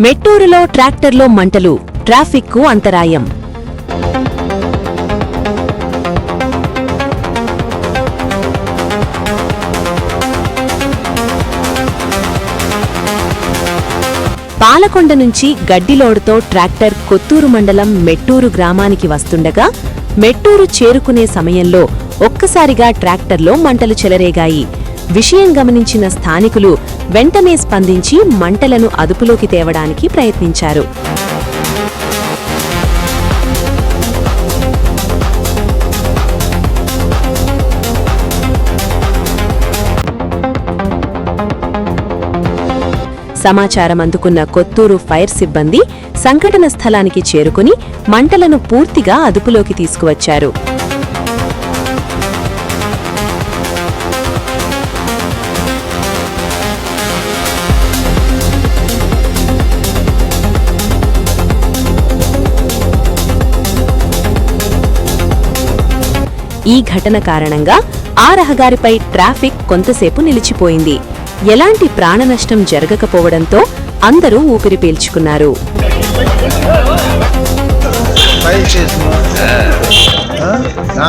మెట్టూరులో ట్రాక్టర్లో మంటలు ట్రాఫిక్కు అంతరాయం. పాలకొండ నుంచి గడ్డిలోడుతో ట్రాక్టర్ కొత్తూరు మండలం మెట్టూరు గ్రామానికి వస్తుండగా మెట్టూరు చేరుకునే సమయంలో ఒక్కసారిగా ట్రాక్టర్లో మంటలు చెలరేగాయి. విషయం గమనించిన స్థానికులు వెంటనే స్పందించి మంటలను అదుపులోకి తేవడానికి ప్రయత్నించారు. సమాచారం అందుకున్న కొత్తూరు ఫైర్ సిబ్బంది సంఘటన స్థలానికి చేరుకుని మంటలను పూర్తిగా అదుపులోకి తీసుకువచ్చారు. ఈ ఘటన కారణంగా ఆ రహదారిపై ట్రాఫిక్ కొంతసేపు నిలిచిపోయింది. ఎలాంటి ప్రాణనష్టం జరగకపోవడంతో అందరూ ఊపిరి పీల్చుకున్నారు. నా